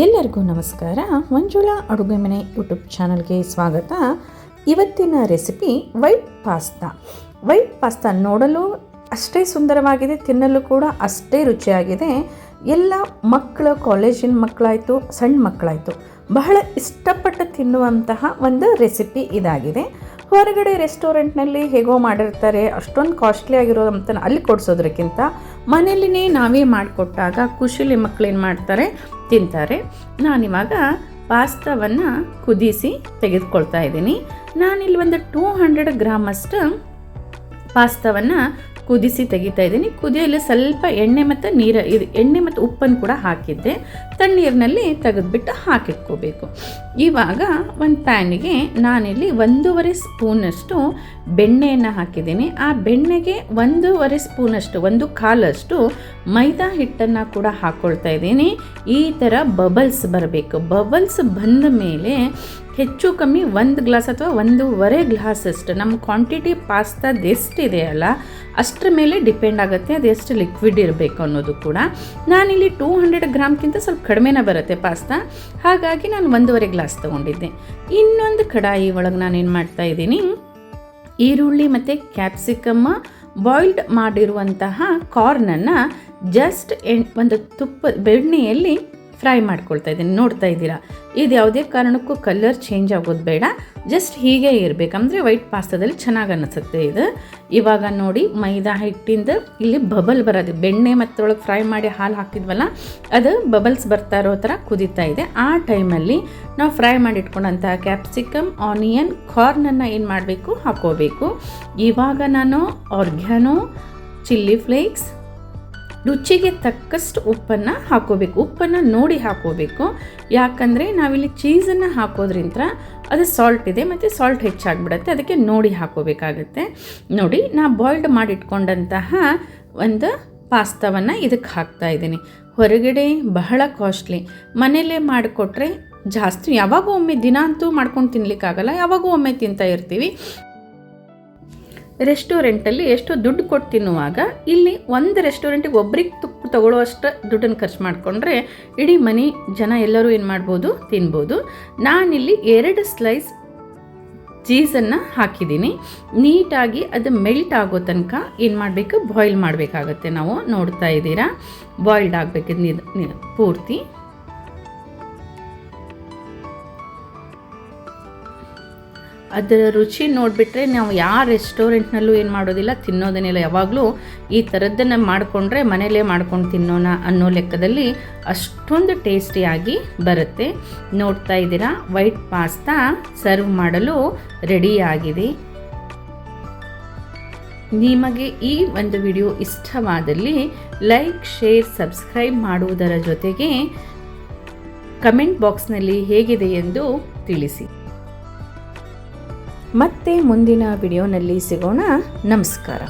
ಎಲ್ಲರಿಗೂ ನಮಸ್ಕಾರ. ಮಂಜುಳಾ ಅಡುಗೆ ಮನೆ ಯೂಟ್ಯೂಬ್ ಚಾನಲ್ಗೆ ಸ್ವಾಗತ. ಇವತ್ತಿನ recipe white pasta. White pasta ನೋಡಲು ಅಷ್ಟೇ ಸುಂದರವಾಗಿದೆ, ತಿನ್ನಲು ಕೂಡ ಅಷ್ಟೇ ರುಚಿಯಾಗಿದೆ. ಎಲ್ಲ ಮಕ್ಕಳು ಕಾಲೇಜಿನ ಮಕ್ಕಳಾಯಿತು, ಸಣ್ಣ ಮಕ್ಕಳಾಯಿತು, ಬಹಳ ಇಷ್ಟಪಟ್ಟು ತಿನ್ನುವಂತಹ ಒಂದು ರೆಸಿಪಿ ಇದಾಗಿದೆ. ಹೊರಗಡೆ ರೆಸ್ಟೋರೆಂಟ್ನಲ್ಲಿ ಹೇಗೋ ಮಾಡಿರ್ತಾರೆ, ಅಷ್ಟೊಂದು ಕಾಸ್ಟ್ಲಿ ಆಗಿರೋದಂತ ಅಲ್ಲಿ ಕೊಡಿಸೋದ್ರಕ್ಕಿಂತ ಮನೆಯಲ್ಲಿನೇ ನಾವೇ ಮಾಡಿಕೊಟ್ಟಾಗ ಖುಷಿಲಿ ಏನು ಮಾಡ್ತಾರೆ, ತಿಂತಾರೆ. ನಾನಿವಾಗ ಪಾಸ್ತಾವನ್ನು ಕುದಿಸಿ ತೆಗೆದುಕೊಳ್ತಾ ಇದ್ದೀನಿ. ನಾನಿಲ್ಲಿ ಒಂದು ಟೂ ಹಂಡ್ರೆಡ್ ಗ್ರಾಮಷ್ಟು ಪಾಸ್ತಾವನ್ನು ಕುದಿಸಿ ತೆಗಿತಾ ಇದ್ದೀನಿ. ಕುದಿಯಲ್ಲಿ ಸ್ವಲ್ಪ ಎಣ್ಣೆ ಮತ್ತು ನೀರು ಇದು ಎಣ್ಣೆ ಮತ್ತು ಉಪ್ಪನ್ನು ಕೂಡ ಹಾಕಿದ್ದೆ. ತಣ್ಣೀರಿನಲ್ಲಿ ತೆಗೆದುಬಿಟ್ಟು ಹಾಕಿಟ್ಕೋಬೇಕು. ಇವಾಗ ಒಂದು ಪ್ಯಾನಿಗೆ ನಾನಿಲ್ಲಿ ಒಂದೂವರೆ ಸ್ಪೂನಷ್ಟು ಬೆಣ್ಣೆಯನ್ನು ಹಾಕಿದ್ದೀನಿ. ಆ ಬೆಣ್ಣೆಗೆ ಒಂದೂವರೆ ಸ್ಪೂನಷ್ಟು, ಒಂದು ಕಾಲಷ್ಟು ಮೈದಾ ಹಿಟ್ಟನ್ನು ಕೂಡ ಹಾಕ್ಕೊಳ್ತಾ ಇದ್ದೀನಿ. ಈ ಥರ ಬಬಲ್ಸ್ ಬರಬೇಕು. ಬಬಲ್ಸ್ ಬಂದ ಮೇಲೆ ಹೆಚ್ಚು ಕಮ್ಮಿ ಒಂದು ಗ್ಲಾಸ್ ಅಥವಾ ಒಂದೂವರೆ ಗ್ಲಾಸ್ ಅಷ್ಟು. ನಮ್ಮ ಕ್ವಾಂಟಿಟಿ ಪಾಸ್ತಾದ ಎಷ್ಟಿದೆಯಲ್ಲ ಅಷ್ಟರ ಮೇಲೆ ಡಿಪೆಂಡ್ ಆಗುತ್ತೆ, ಅದು ಎಷ್ಟು ಲಿಕ್ವಿಡ್ ಇರಬೇಕು ಅನ್ನೋದು ಕೂಡ. ನಾನಿಲ್ಲಿ ಟೂ ಹಂಡ್ರೆಡ್ ಗ್ರಾಮ್ಗಿಂತ ಸ್ವಲ್ಪ ಕಡಿಮೆನೇ ಬರುತ್ತೆ ಪಾಸ್ತಾ ಹಾಗಾಗಿ ನಾನು ಒಂದೂವರೆ ಗ್ಲಾಸ್ ತೊಗೊಂಡಿದ್ದೆ. ಇನ್ನೊಂದು ಕಡಾಯಿ ಒಳಗೆ ನಾನೇನು ಮಾಡ್ತಾ ಇದ್ದೀನಿ, ಈರುಳ್ಳಿ ಮತ್ತು ಕ್ಯಾಪ್ಸಿಕಮ್ಮ ಬಾಯ್ಲ್ಡ್ ಮಾಡಿರುವಂತಹ ಕಾರ್ನನ್ನು ಜಸ್ಟ್ ಒಂದು ತುಪ್ಪ, ಬೆಣ್ಣೆಯಲ್ಲಿ ಫ್ರೈ ಮಾಡ್ಕೊಳ್ತಾ ಇದ್ದೀನಿ. ನೋಡ್ತಾ ಇದ್ದೀರಾ? ಇದು ಯಾವುದೇ ಕಾರಣಕ್ಕೂ ಕಲರ್ ಚೇಂಜ್ ಆಗೋದು ಬೇಡ. ಜಸ್ಟ್ ಹೀಗೆ ಇರಬೇಕಂದ್ರೆ ವೈಟ್ ಪಾಸ್ತಾದಲ್ಲಿ ಚೆನ್ನಾಗಿ ಅನ್ನಿಸುತ್ತೆ ಇದು. ಇವಾಗ ನೋಡಿ, ಮೈದಾ ಹಿಟ್ಟಿಂದ ಇಲ್ಲಿ ಬಬಲ್ ಬರೋದು ಬೆಣ್ಣೆ ಮತ್ತೊಳಗೆ ಫ್ರೈ ಮಾಡಿ ಹಾಲು ಹಾಕಿದ್ವಲ್ಲ, ಅದು ಬಬಲ್ಸ್ ಬರ್ತಾ ಇರೋ ಥರ ಕುದೀತಾ ಇದೆ. ಆ ಟೈಮಲ್ಲಿ ನಾವು ಫ್ರೈ ಮಾಡಿ ಇಟ್ಕೊಂಡಂಥ ಕ್ಯಾಪ್ಸಿಕಮ್ ಆನಿಯನ್ ಕಾರ್ನನ್ನು ಏನು ಮಾಡಬೇಕು? ಹಾಕೋಬೇಕು. ಇವಾಗ ನಾನು ಆರ್ಗ್ಯಾನೋ ಚಿಲ್ಲಿ ಫ್ಲೇಕ್ಸ್ ರುಚಿಗೆ ತಕ್ಕಷ್ಟು ಉಪ್ಪನ್ನು ಹಾಕೋಬೇಕು. ಉಪ್ಪನ್ನು ನೋಡಿ ಹಾಕೋಬೇಕು. ಯಾಕಂದರೆ ನಾವಿಲ್ಲಿ ಚೀಸನ್ನು ಹಾಕೋದ್ರಿಂದ ಅದು ಸಾಲ್ಟ್ ಇದೆ ಮತ್ತು ಸಾಲ್ಟ್ ಹೆಚ್ಚಾಗ್ಬಿಡುತ್ತೆ. ಅದಕ್ಕೆ ನೋಡಿ ಹಾಕೋಬೇಕಾಗುತ್ತೆ. ನೋಡಿ, ನಾ ಬಾಯ್ಲ್ಡ್ ಮಾಡಿಟ್ಕೊಂಡಂತಹ ಒಂದು ಪಾಸ್ತಾವನ್ನು ಇದಕ್ಕೆ ಹಾಕ್ತಾ ಇದ್ದೀನಿ. ಹೊರಗಡೆ ಬಹಳ ಕಾಸ್ಟ್ಲಿ ಮನೆಯಲ್ಲೇ ಮಾಡಿಕೊಟ್ರೆ ಜಾಸ್ತಿ. ಯಾವಾಗೂ ಒಮ್ಮೆ ದಿನ ಅಂತೂ ಮಾಡ್ಕೊಂಡು ತಿನ್ಲಿಕ್ಕಾಗಲ್ಲ. ಯಾವಾಗೂ ಒಮ್ಮೆ ತಿಂತಾ ಇರ್ತೀವಿ. ರೆಸ್ಟೋರೆಂಟಲ್ಲಿ ಎಷ್ಟು ದುಡ್ಡು ಕೊಟ್ಟು ತಿನ್ನುವಾಗ ಇಲ್ಲಿ ಒಂದು ರೆಸ್ಟೋರೆಂಟಿಗೆ ಒಬ್ಬರಿಗೆ ತುಪ್ಪ ತಗೊಳ್ಳುವಷ್ಟು ದುಡ್ಡನ್ನು ಖರ್ಚು ಮಾಡಿಕೊಂಡ್ರೆ ಇಡೀ ಮನೆ ಜನ ಎಲ್ಲರೂ ಏನು ಮಾಡ್ಬೋದು, ತಿನ್ಬೋದು. ನಾನಿಲ್ಲಿ ಎರಡು ಸ್ಲೈಸ್ ಚೀಸನ್ನು ಹಾಕಿದ್ದೀನಿ. ನೀಟಾಗಿ ಅದು ಮೆಲ್ಟ್ ಆಗೋ ತನಕ ಏನು ಮಾಡಬೇಕು, ಬಾಯ್ಲ್ ಮಾಡಬೇಕಾಗತ್ತೆ ನಾವು ನೋಡ್ತಾ ಇದ್ದೀರಾ. ಬಾಯ್ಲ್ಡ್ ಆಗಬೇಕು ಪೂರ್ತಿ. ಅದರ ರುಚಿ ನೋಡಿಬಿಟ್ರೆ ನಾವು ಯಾವ ರೆಸ್ಟೋರೆಂಟ್ನಲ್ಲೂ ಏನು ಮಾಡೋದಿಲ್ಲ, ತಿನ್ನೋದನ್ನೆಲ್ಲ ಯಾವಾಗಲೂ ಈ ಥರದ್ದನ್ನು ಮಾಡಿಕೊಂಡ್ರೆ ಮನೇಲೇ ಮಾಡ್ಕೊಂಡು ತಿನ್ನೋಣ ಅನ್ನೋ ಲೆಕ್ಕದಲ್ಲಿ ಅಷ್ಟೊಂದು ಟೇಸ್ಟಿಯಾಗಿ ಬರುತ್ತೆ. ನೋಡ್ತಾ ಇದ್ದೀರಾ, ವೈಟ್ ಪಾಸ್ತಾ ಸರ್ವ್ ಮಾಡಲು ರೆಡಿಯಾಗಿದೆ. ನಿಮಗೆ ಈ ಒಂದು ವಿಡಿಯೋ ಇಷ್ಟವಾದಲ್ಲಿ ಲೈಕ್, ಶೇರ್, ಸಬ್ಸ್ಕ್ರೈಬ್ ಮಾಡುವುದರ ಜೊತೆಗೆ ಕಮೆಂಟ್ ಬಾಕ್ಸ್ನಲ್ಲಿ ಹೇಗಿದೆ ಎಂದು ತಿಳಿಸಿ. ಮತ್ತೆ ಮುಂದಿನ ವಿಡಿಯೋನಲ್ಲಿ ಸಿಗೋಣ. ನಮಸ್ಕಾರ.